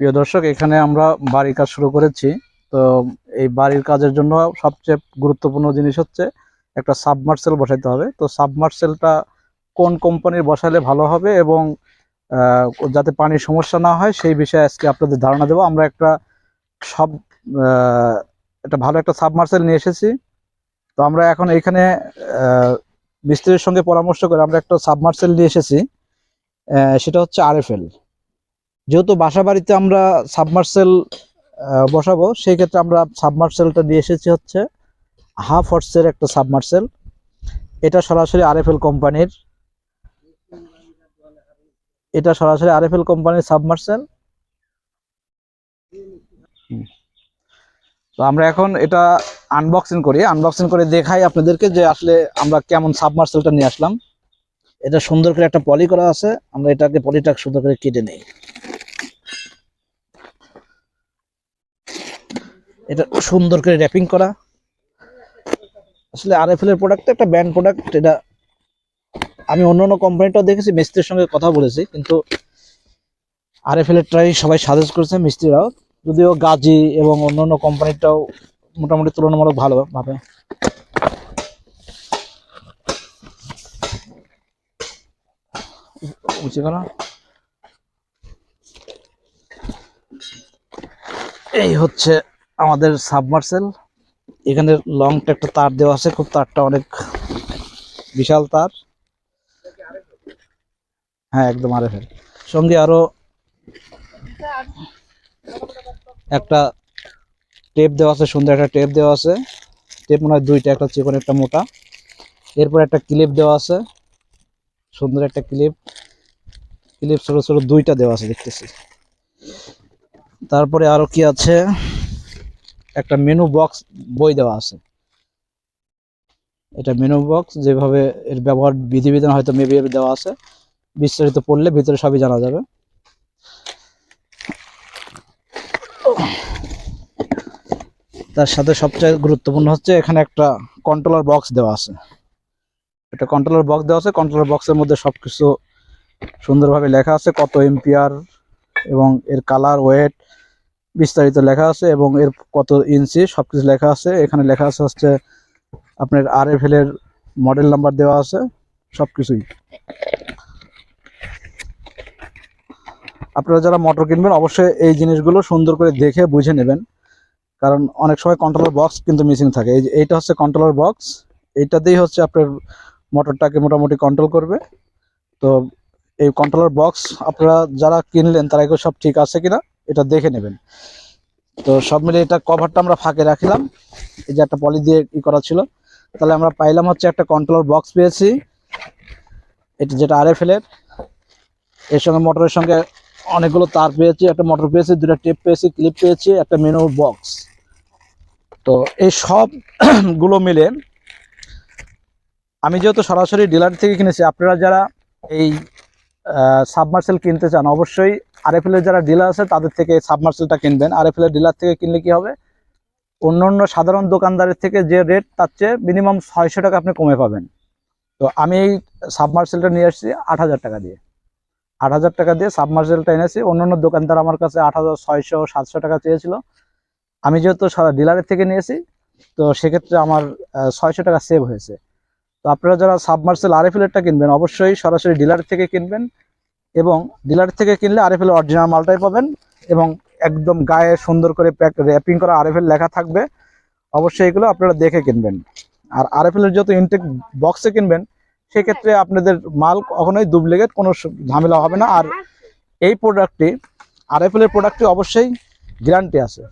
প্রিয় দর্শক, এখানে আমরা বাড়ির কাজ শুরু করেছি। তো এই বাড়ির কাজের জন্য সবচেয়ে গুরুত্বপূর্ণ জিনিস হচ্ছে একটা সাবমার্সেল বসাইতে হবে। তো সাবমার্সেলটা কোন কোম্পানির বসালে ভালো হবে এবং যাতে পানির সমস্যা না হয়, সেই বিষয়ে আজকে আপনাদের ধারণা দেবো। আমরা একটা সব একটা ভালো একটা সাবমার্সেল নিয়ে এসেছি। তো আমরা এখন এখানে মিস্ত্রির সঙ্গে পরামর্শ করে আমরা একটা সাবমার্সেল নিয়ে এসেছি। সেটা হচ্ছে আরএফএল। যেহেতু বাসা বাড়িতে আমরা সাবমার্সেল বসাবো সেই ক্ষেত্রে আমরা সাবমার্সেলটা নিয়ে এসেছি হচ্ছে হাফ হর্সের একটা সাবমার্সেল এটা সরাসরি আর আরএফএল কোম্পানির, এটা সরাসরি আর আরএফএল কোম্পানির সাবমার্সেল তো আমরা এখন এটা আনবক্সিং করি। আনবক্সিং করে দেখাই আপনাদেরকে যে আসলে আমরা কেমন সাবমার্সেলটা নিয়ে আসলাম। এটা সুন্দর করে একটা পলি করা আছে। আমরা এটাকে পলিটা সুন্দর করে কেটে নেই। এটা সুন্দর করে র্যাপিং করা। আসলে আরএফএল এর প্রোডাক্ট একটা ব্র্যান্ড প্রোডাক্ট এটা আমি অন্য অন্য কোম্পানিটাও দেখেছি, মিস্ত্রির সঙ্গে কথা বলেছি, কিন্তু আর এফ আরএফএল এরটাই সবাই সাজেস্ট করেছে মিস্ত্রিরাও। যদিও গাজি এবং অন্য অন্য কোম্পানিটাও মোটামুটি তুলনামূলক ভালো ভাবে। উঁচু করা এই হচ্ছে আমাদের সাবমার্সেল, এখানে লং একটা তার দেওয়া আছে, খুব তারটা অনেক বিশাল তার। হ্যাঁ একদম আরে ফেল সঙ্গে আরও একটা টেপ দেওয়া আছে, সুন্দর একটা টেপ দেওয়া আছে। টেপ মনে হয় দুইটা, একটা চিকন একটা মোটা। এরপর একটা ক্লিপ দেওয়া আছে, সুন্দর একটা ক্লিপ। ক্লিপ ছোট ছোট দুইটা দেওয়া আছে, দেখতেছি। তারপরে আরও কি আছে? একটা মেনু বক্স বই দেওয়া আছে। এটা মেনু বক্স যেভাবে এর ব্যবহার বিধিবিধান হয়তো মেবি দেওয়া আছে, বিস্তারিত পড়লে ভিতরে সবই জানা যাবে। তার সাথে সবচেয়ে গুরুত্বপূর্ণ হচ্ছে এখানে একটা কন্ট্রোলার বক্স দেওয়া আছে। একটা কন্ট্রোলার বক্স দেওয়া আছে কন্ট্রোলার বক্সের মধ্যে সবকিছু সুন্দরভাবে লেখা আছে, কত এম্পিয়ার এবং এর কালার ওয়েট বিস্তারিত লেখা আছে এবং এর কত ইঞ্চি সবকিছু লেখা আছে। এখানে লেখা আছে হচ্ছে আপনার আর এফ এর মডেল নাম্বার দেওয়া আছে, সবকিছুই। আপনারা যারা মোটর কিনবেন, অবশ্যই এই জিনিসগুলো সুন্দর করে দেখে বুঝে নেবেন। কারণ অনেক সময় কন্ট্রোলার বক্স কিন্তু মিসিং থাকে। এই যে, এইটা হচ্ছে কন্ট্রোলার বক্স এইটাতেই হচ্ছে আপনার মোটরটাকে মোটামুটি কন্ট্রোল করবে। তো এই কন্ট্রোলার বক্স আপনারা যারা কিনলেন, তারা এগুলো সব ঠিক আছে কিনা? এটা দেখে নেবেন। তো সব মিলে এটা কভারটা আমরা ফাঁকে রাখলাম। এই যে একটা পলি দিয়ে ই করা ছিল। তাহলে আমরা পাইলাম হচ্ছে একটা কন্ট্রোলার বক্স পেয়েছি। এটা যেটা আরএফএল এর। এর সঙ্গে মোটরের সঙ্গে অনেকগুলো তার পেয়েছি। একটা মোটর পেয়েছি, দুটো টেপ পেয়েছি ক্লিপ পেয়েছি, একটা মেনু বক্স তো এই সবগুলো মিলে আমি যেহেতু সরাসরি ডিলার থেকে কিনেছি, আপনারা যারা এই সাবমার্সেল কিনতে চান, অবশ্যই আরএফএল এর যারা ডিলার আছে, তাদের থেকে সাবমার্সেলটা কিনবেন। আরএফএল এর ডিলার থেকে কিনলে কি হবে? অন্য অন্য সাধারণ দোকানদারের থেকে যে রেট তার চেয়ে মিনিমাম ছয়শো টাকা আপনি কমে পাবেন। তো আমি এই সাবমার্সেলটা নিয়ে এসেছি আট হাজার টাকা দিয়ে। আট হাজার টাকা দিয়ে সাবমার্সেলটা এনেছি। অন্য অন্য দোকানদার আমার কাছে আট হাজার ছয়শো, সাতশো টাকা চেয়েছিল। আমি যেহেতু ডিলারের থেকে নিয়েছি, তো সেক্ষেত্রে আমার ছয়শো টাকা সেভ হয়েছে। তো আপনারা যারা সাবমার্সেল আরএফএলেরটা কিনবেন, অবশ্যই সরাসরি ডিলার থেকে কিনবেন। এবং ডিলার থেকে কিনলে আর আরএফএল অরিজিনাল মালটাই পাবেন এবং একদম গায়ে সুন্দর করে প্যাক র্যাপিং করা আর আরএফএল লেখা থাকবে। অবশ্যই এগুলো আপনারা দেখে কিনবেন। আর আরএফএল এর যত ইনটেক বক্সে কিনবেন, সেক্ষেত্রে আপনাদের মাল কখনোই ডুপ্লিকেট কোনো ঝামেলা হবে না। আর এই প্রোডাক্টটি আরএফএল এর প্রোডাক্টটি অবশ্যই গ্যারান্টি আছে।